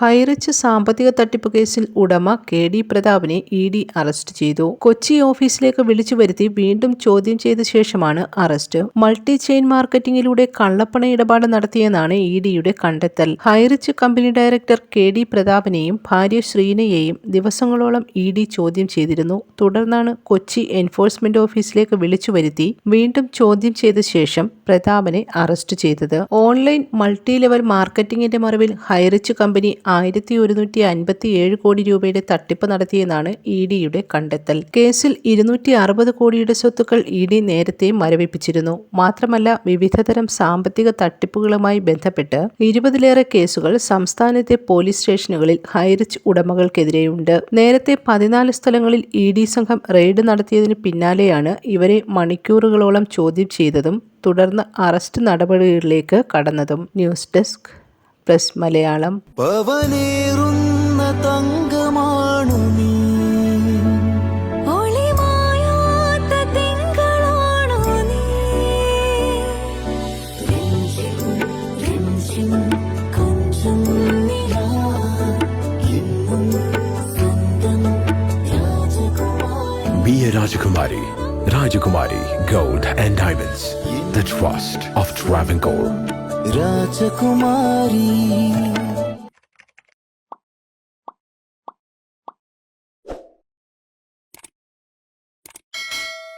ഹൈറിച്ച് സാമ്പത്തിക തട്ടിപ്പ് കേസിൽ ഉടമ കെ ഡി പ്രതാപിനെ ഇ ഡി അറസ്റ്റ് ചെയ്തു. കൊച്ചി ഓഫീസിലേക്ക് വിളിച്ചു വരുത്തി വീണ്ടും ചോദ്യം ചെയ്ത ശേഷമാണ് അറസ്റ്റ്. മൾട്ടി ചെയിൻ മാർക്കറ്റിംഗിലൂടെ കള്ളപ്പണ ഇടപാട് നടത്തിയെന്നാണ് ഇ ഡിയുടെ കണ്ടെത്തൽ. Highrich company director K D പ്രതാപിനെയും ഭാര്യ ശ്രീനയെയും ദിവസങ്ങളോളം ഇ ഡി ചോദ്യം ചെയ്തിരുന്നു. തുടർന്നാണ് കൊച്ചി എൻഫോഴ്സ്മെന്റ് ഓഫീസിലേക്ക് വിളിച്ചു വരുത്തി വീണ്ടും ചോദ്യം ചെയ്ത ശേഷം പ്രതാപനെ അറസ്റ്റ് ചെയ്തത്. ഓൺലൈൻ മൾട്ടി ലെവൽ മാർക്കറ്റിംഗിന്റെ മറവിൽ ഹൈറിച്ച് കമ്പനി ആയിരത്തി ഒരുന്നൂറ്റി അൻപത്തി ഏഴ് കോടി രൂപയുടെ തട്ടിപ്പ് നടത്തിയെന്നാണ് ഇ ഡിയുടെ കണ്ടെത്തൽ. കേസിൽ ഇരുന്നൂറ്റി അറുപത് കോടിയുടെ സ്വത്തുക്കൾ ഇ ഡി നേരത്തെ മരവിപ്പിച്ചിരുന്നു. മാത്രമല്ല വിവിധതരം സാമ്പത്തിക തട്ടിപ്പുകളുമായി ബന്ധപ്പെട്ട് ഇരുപതിലേറെ കേസുകൾ സംസ്ഥാനത്തെ പോലീസ് സ്റ്റേഷനുകളിൽ ഹൈറിച്ച് ഉടമകൾക്കെതിരെയുണ്ട്. നേരത്തെ പതിനാല് സ്ഥലങ്ങളിൽ ഇ ഡി സംഘം റെയ്ഡ് നടത്തിയതിന് പിന്നാലെയാണ് ഇവരെ മണിക്കൂറുകളോളം ചോദ്യം ചെയ്തതും തുടർന്ന് അറസ്റ്റ് നടപടികളിലേക്ക് കടന്നതും. News desk. പ്രസ് മലയാളം പവനേറുന്ന തങ്കമാണു നീ ഒളിമായാത്ത തിങ്കളാണു നീ രഞ്ജിം രഞ്ജിം കൊഞ്ചും നിലാ എന്നും സ്വന്തം രാജകുമാരി Be a Rajakumari. Rajakumari Gold and Diamonds. The trust of Travancore. Rajakumari.